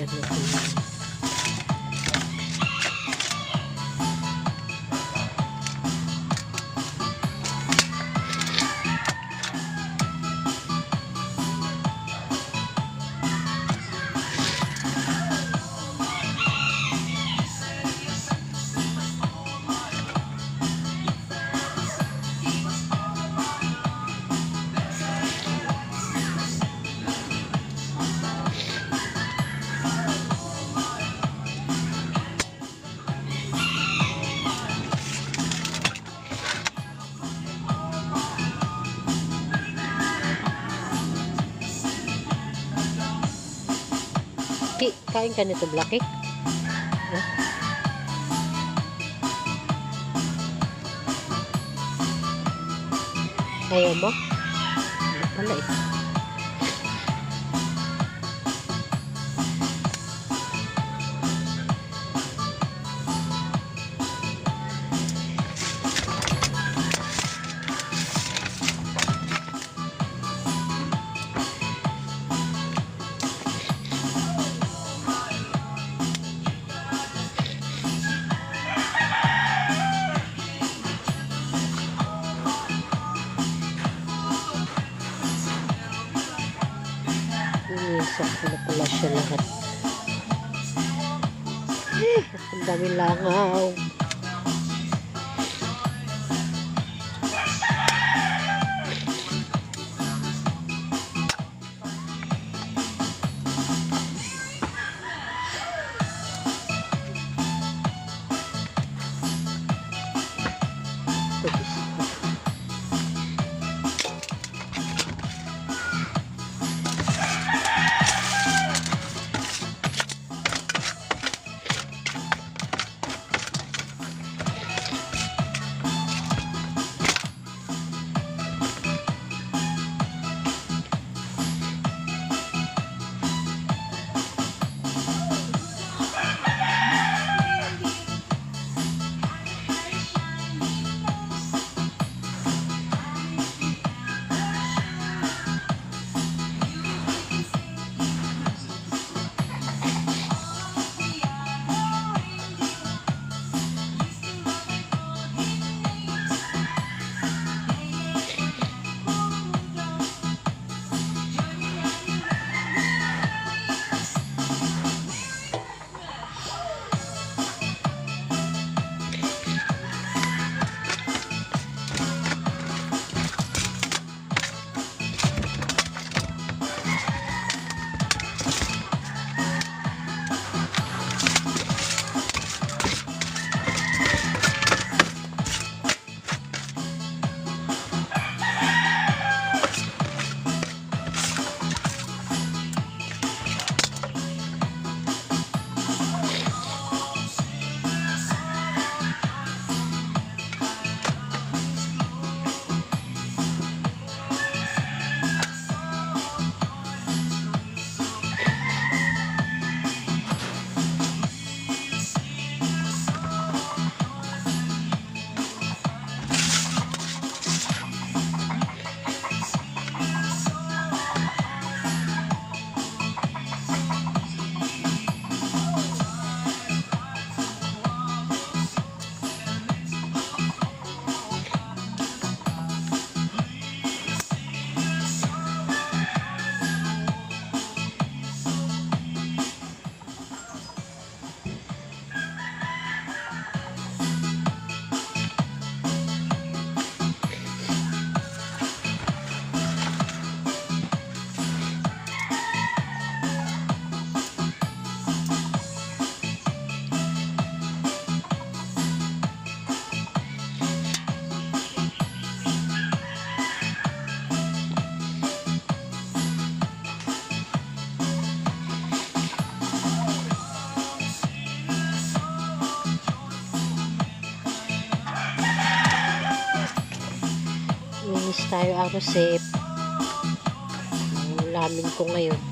ano ko yun. Ki, kain ka nito, Blacky? Ayaw mo? Ano pala eh. Eh, ang dami langaw. Tayo ang receipt. Ang lamin ko ngayon.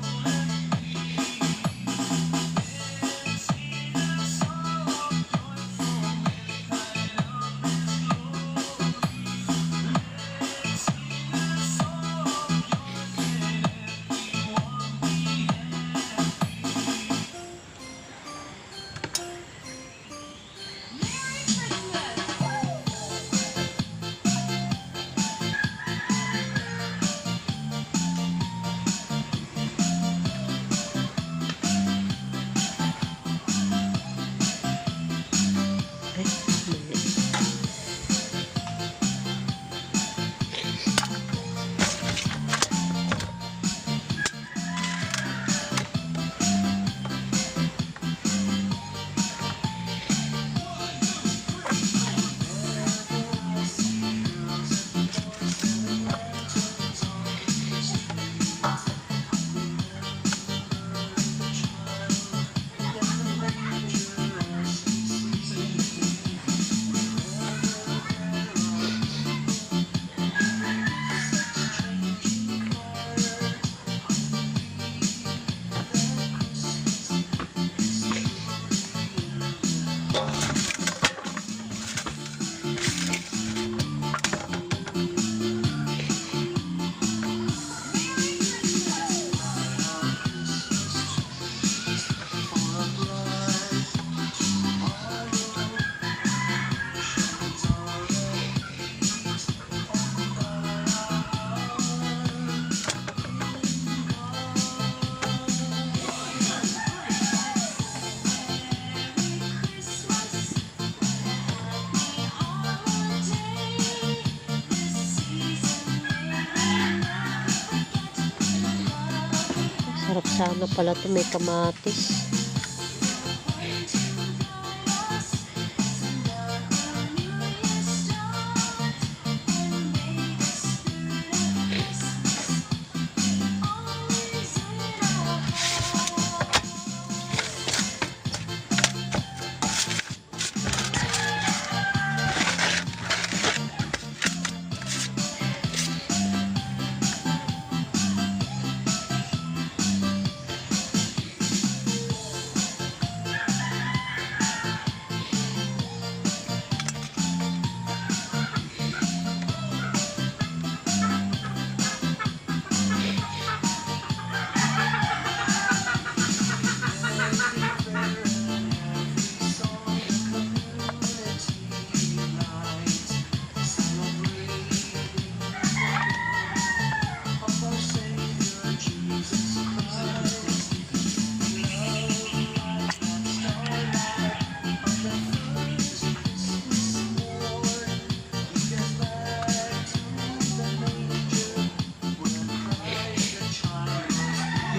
Sana pala to may kamatis.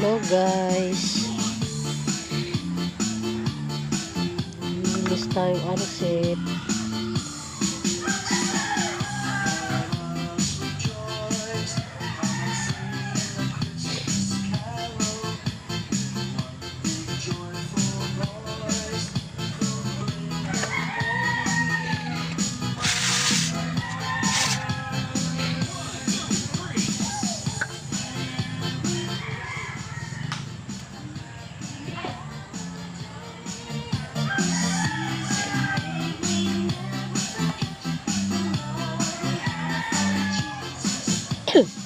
Hello guys. Linis tayong arset. Eh, Hmm.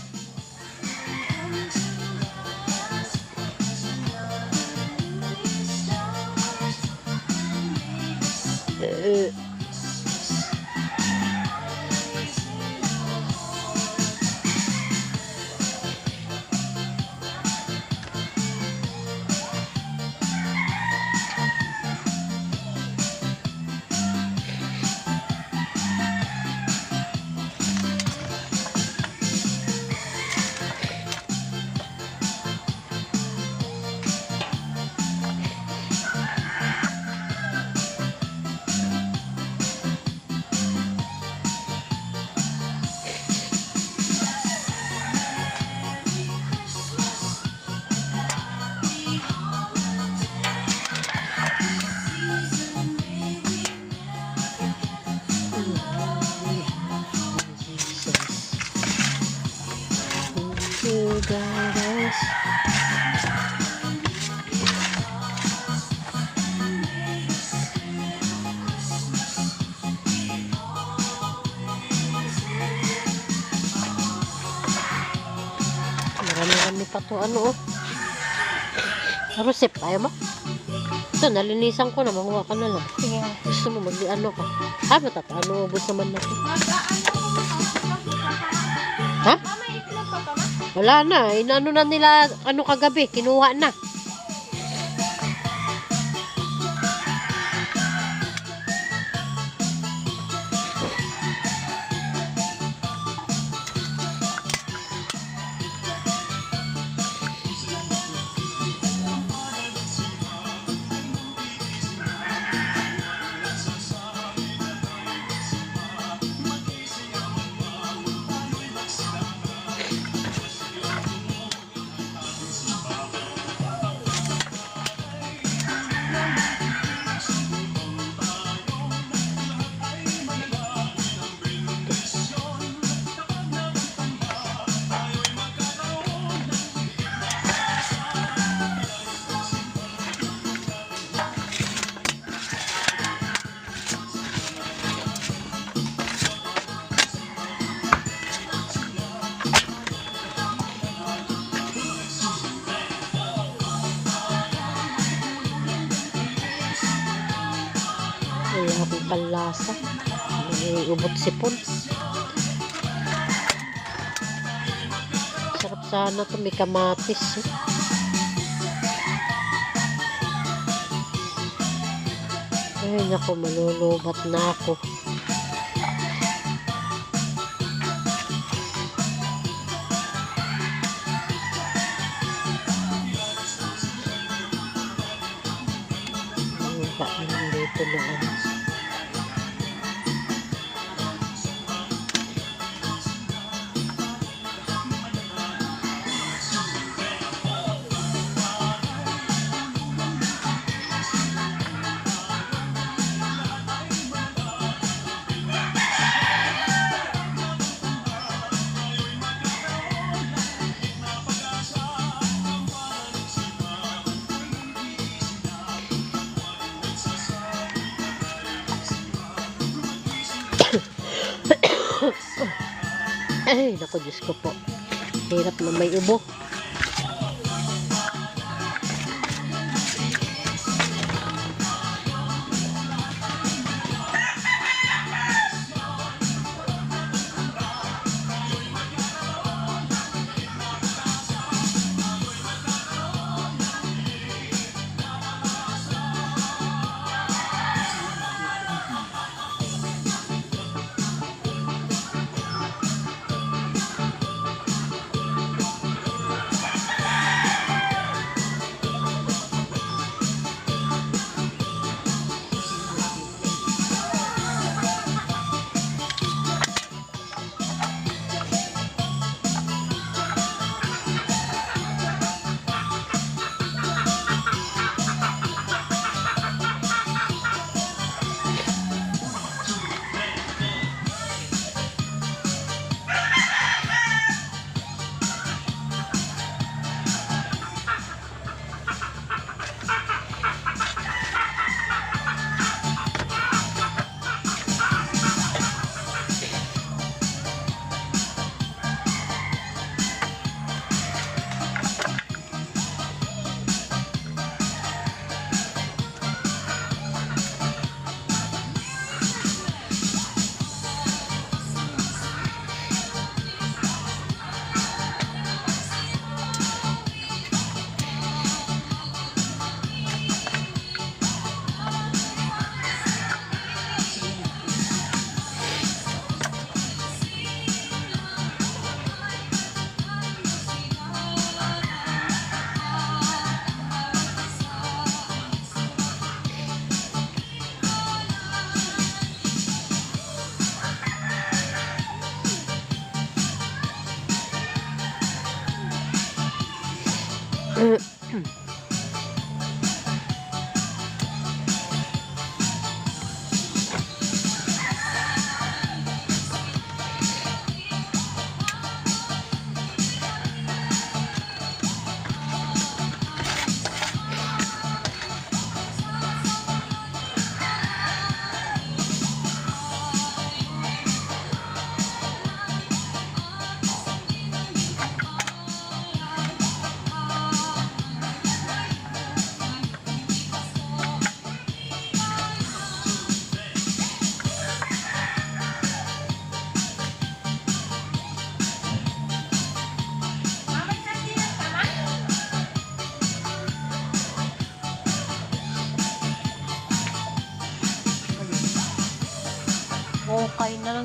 To ano oh. Rusip, ayaw mo? Ito, nalinisan ko na. Manguha ka na lang. Sige. Gusto mo mag-ano ka? Ah, matatano. Ubus naman natin. Ha? Wala na. Inano na nila, ano kagabi. Kinuha na. Ubot sipon. Sarap sana to. May kamatis. Eh. Ay, nako, malulubat na ako. Ang dito na ako. Naku, Diyos ko po. Hirap na may ubo.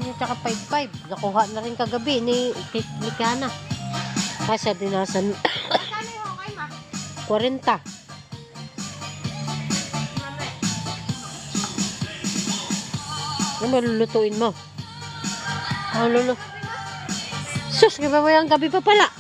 Yun, tsaka 5-5. Nakuha na rin kagabi ni, ni. Kasi dinasan Kano yung okay, ma? 40. Ano malulutuin mo? Ano lulu? Sus, giveaway ang gabi pa pala.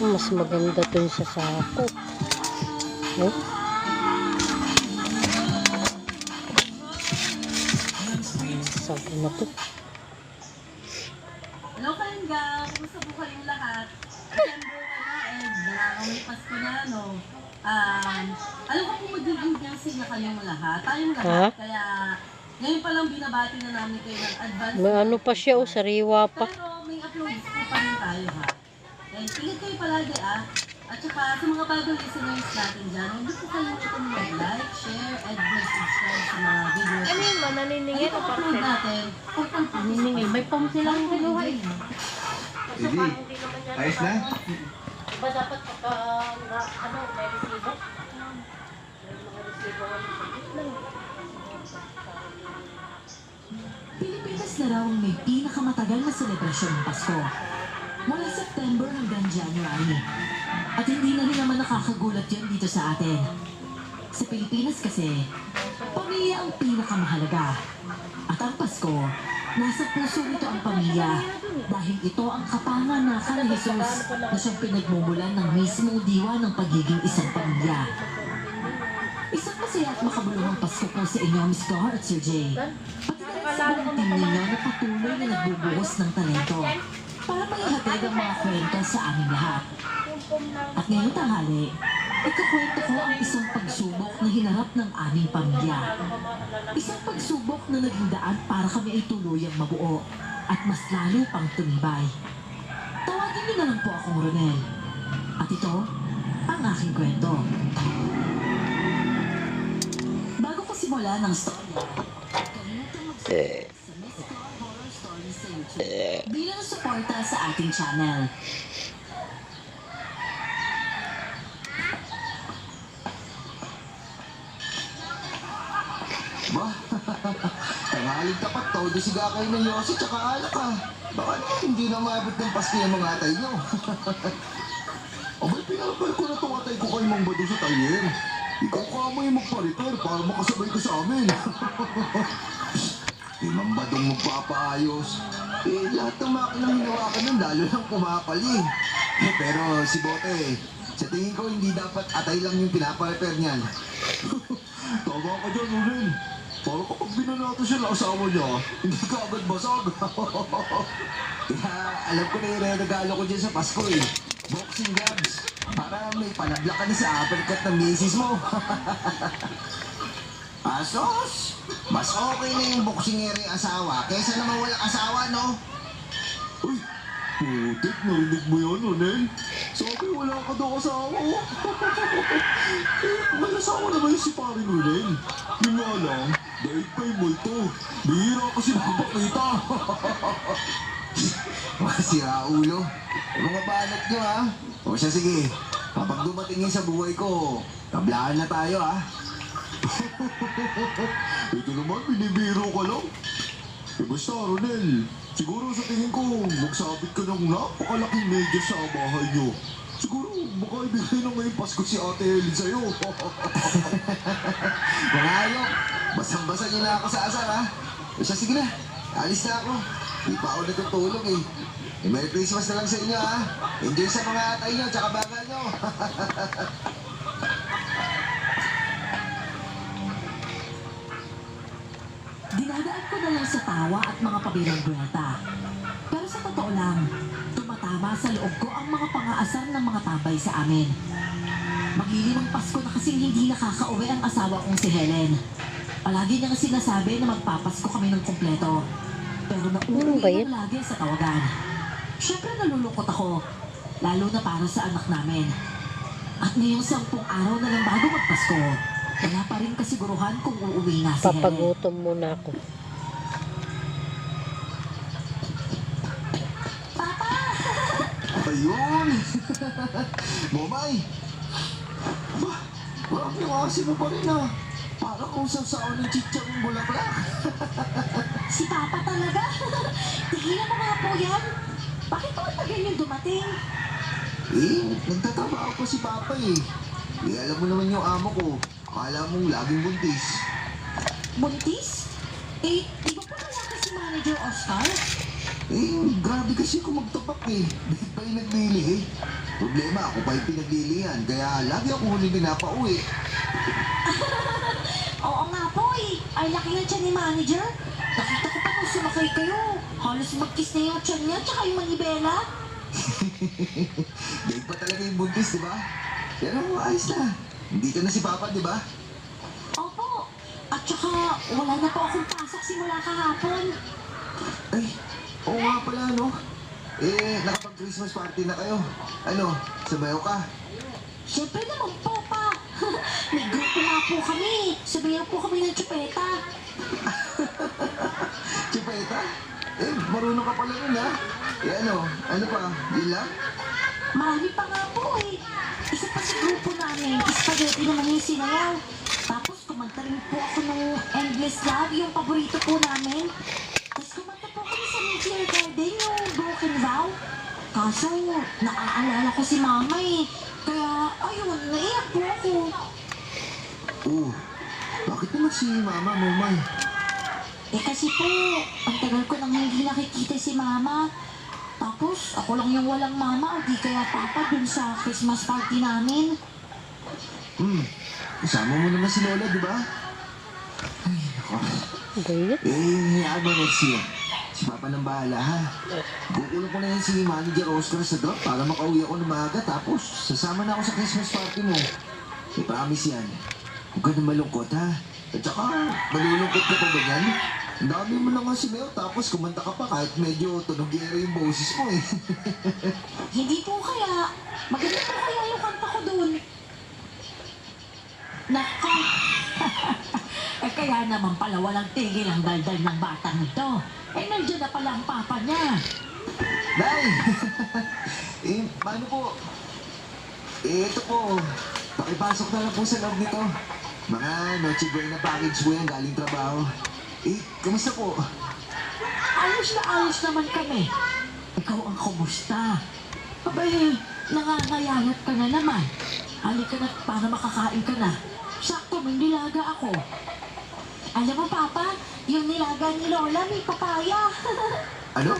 Mas maganda dun sa sako. Oh. Sako na to. Hello, Kanggang! Kumusta po kayong lahat? And nakakaway Pasko na, no? Um, alam ko po magiging blessing na kayong lahat. Tayong Ha? lahat. Kaya ngayon pa lang binabati na namin kayo ng advance. May ano pa siya, oh, sariwa pa. Pero may uploads po pa rin tayo, ha? And ingat kayo palagi, ah. At saka sa mga bagong listeners natin dyan, niyo po kalimutan mag-like, share, and mag-subscribe sa mga videos. Ano yun, mananiningin o parcel? natin. Pagpang paniningin. May pom silang kinuha eh. Hindi. Ayos na? Diba dapat pagka, na, ano, may resibo? May mga resibo. Pilipinas na raw may pinakamatagal na selebrasyon ng Pasko. Mula September hanggang January. At hindi na rin naman nakakagulat yun dito sa atin. Sa Pilipinas kasi, pamilya ang pinakamahalaga. At ang Pasko, nasa puso nito ang pamilya dahil ito ang kapanganakan ni Jesus na siyang pinagmumulan ng mismong diwa ng pagiging isang pamilya. Isang masaya at makabuluhang Pasko po sa inyo, Miss Gar at Sir Jay. Pati na rin sa buong team ninyo na patuloy na nagbubuhos ng talento para maihatid ang mga kwento sa aming lahat. At ngayong tanghali, ikakwento ko ang isang pagsubok na hinarap ng aming pamilya. Isang pagsubok na naging daan para kami ay tuluyang mabuo at mas lalo pang tumibay. Tawagin niyo na lang po akong Ronel. At ito, ang aking kwento. Bago ko simula ng story, kalimutan Car Stories sa bilang suporta sa ating channel. Ba? Tangaling tapat todo siga kayo ng yosi tsaka alak ah. Baka hindi na maabot ng paski ang mga atay nyo. Abay, pinapal ko na itong atay ko kay Mang Bado sa tayer. Ikaw ka mo yung magpa-repair para makasabay ka sa amin. Di Mang Badong magpapaayos. Eh, lahat ng makinang hinawakan nun, lalo lang pumapali. Eh, pero si Bote, sa tingin ko hindi dapat atay lang yung pinapa-repair niyan. Tama ka dyan, Ulen. Para kapag binanato siya ng asawa niya, hindi ka agad basag. Kaya alam ko na yung ko dyan sa Pasko eh. Boxing gloves. Para may panabla ka na sa uppercut ng misis mo. Asos! Mas okay na yung boksingero yung asawa kaysa naman walang asawa, no? Uy! Putik, narinig mo yun, Ronel? Sabi, wala ka daw asawa, oh. may asawa naman si paring Ronel. Yung nga lang, dahil kay mo ito. Bihira kasi nakapakita. Mga sira ulo. Mga banat nyo, ha? O siya, sige. Kapag dumating yun sa buhay ko, tablaan na tayo, ha? Ito naman, binibiro ka lang. Eh basta, Ronel, siguro sa tingin ko, magsabit ka ng napakalaking medyas sa bahay niyo. Siguro, baka ibigay na ngayong Pasko si Ate Helen sa'yo. Mga ayok, basang-basa niyo na ako sa asar, ha? O siya, sige na, alis na ako. Di pa ako natutulog, eh. Eh, Merry Christmas na lang sa inyo, ha? Enjoy sa mga atay niyo, tsaka bagal niyo. Dinadaan ko na lang sa tawa at mga pabirang buwelta. Pero sa totoo lang, tumatama sa loob ko ang mga pangaasar ng mga tambay sa amin. Maglilimang Pasko na kasing hindi nakakauwi ang asawa kong si Helen. Palagi niya nga sinasabi na magpapasko kami ng kompleto. Pero Ano yan? lang lagi sa tawagan. Siyempre nalulungkot ako, lalo na para sa anak namin. At ngayong sampung araw na lang bago magpasko, wala pa rin kasiguruhan kung uuwi nga si. Papagutom muna ako. Ayun! Momay! Ba, parang yung asin mo pa rin ah. Para kung sasao ng chicharong bulaklak. Si Papa talaga? Tigilan mo nga po yan. Bakit po tagal yung dumating? Eh, nagtatrabaho pa si Papa eh. Eh, alam mo naman yung amo ko. Akala mong laging buntis. Buntis? Eh, di ba po wala ka si Manager Oscar? Eh, grabe kasi kung magtapak eh. Dahil pa yung nagbili eh. Problema, ako pa yung pinaglilihan. Kaya lagi ako huling pinapauwi. Oo nga po eh. Ay, laki na tiyan ni manager. Nakita ko pa kung sumakay kayo. Halos magkiss na yung tiyan niya, tsaka yung manibela. Dahil pa talaga yung buntis, di ba? Pero ayos na. Hindi ka na si Papa, di ba? Opo. At tsaka, wala na po akong pasok simula kahapon. Ay, oo nga pala, no? Eh, nakapag-Christmas party na kayo. Ano, sabayo ka? Siyempre naman po pa. May grupo nga po kami. Sabayan po kami ng tsupeta. Chipeta? Eh, marunong ka pala nun, ha? Eh, ano? Ano pa? Yun lang? Marami pa nga po eh. Grupo namin, spaghetti naman yung sinayaw. Tapos kumanta rin po ako ng Endless Love, yung paborito po namin. Tapos kumanta po kami sa Nuclear Garden, yung Broken Vow. Kaso, naaalala ko si mama eh. Kaya, ayun, naiyak po ako. Oo. Bakit naman si Mama mo, May? Eh kasi po, ang tagal ko nang hindi nakikita si mama. Tapos, ako lang yung walang mama o di kaya papa dun sa Christmas party namin. Hmm, kasama mo naman si Lola, di ba? Ay, ako. Gayet. Eh, hayaan mo next year. Si Papa nang bahala, ha? Kukulong ko na yan si Manager Oscar sa drop para makauwi ako ng maaga. Tapos, sasama na ako sa Christmas party mo. I promise yan. Huwag ka na malungkot, ha? At saka, malulungkot ka pa ba yan? Dami mo na nga si Meo, tapos kumanta ka pa kahit medyo tunogero yung boses mo, eh. Hindi po kaya. Maganda po kaya yung kanta ko dun. Nako. eh kaya naman pala walang tigil ang daldal ng batang ito. Eh nandiyan na pala ang papa niya. Nay! eh, paano po? Eh, ito po. Pakipasok na lang po sa loob nito. Mga Noche Buena package po yan galing trabaho. Eh, kamusta po? Ayos na ayos naman kami. Ikaw ang kumusta? Abay, nangangayayat ka na naman. Halika na para makakain ka na. Sakto, may nilaga ako. Alam mo, Papa, yung nilaga ni Lola may papaya. Ano?